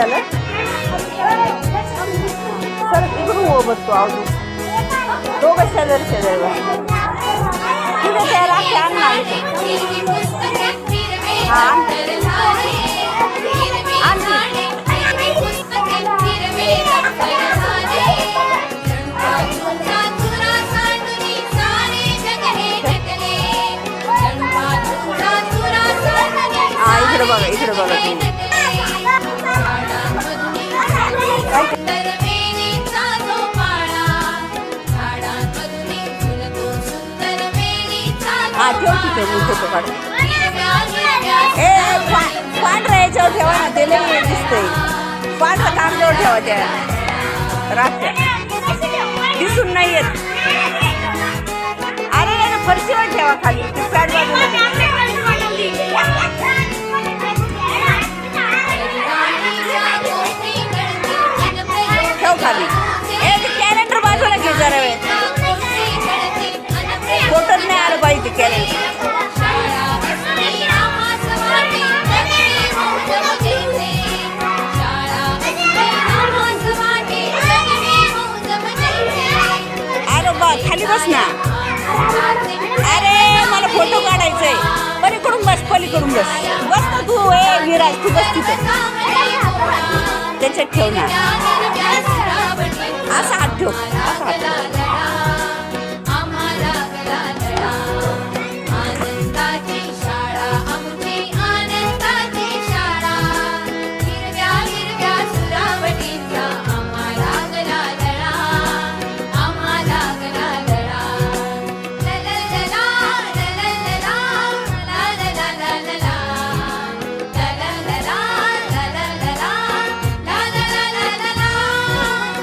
झालं सर तिकडून हो बसतो अजून. दोघं शेजारी शेजारी तिथे त्या राखी आण ना हा? ती. इकडे बघा इकडे बघा तुम्ही. ठेव तिथे मी फोटो काढ ए पांढऱ्या याच्यावर ठेवा ना ते लई वेळ दिसतंय. पांढरा कागदावर ठेवा त्या. राख्या दिसून नाही येत. बस ना. अरे मला फोटो काढायचंय. पलीकडून बस पलीकडून बस. बस ना तू ए विराज तू बस तिथं. त्याच्यात ठेव ना. असा असा हात ठेव.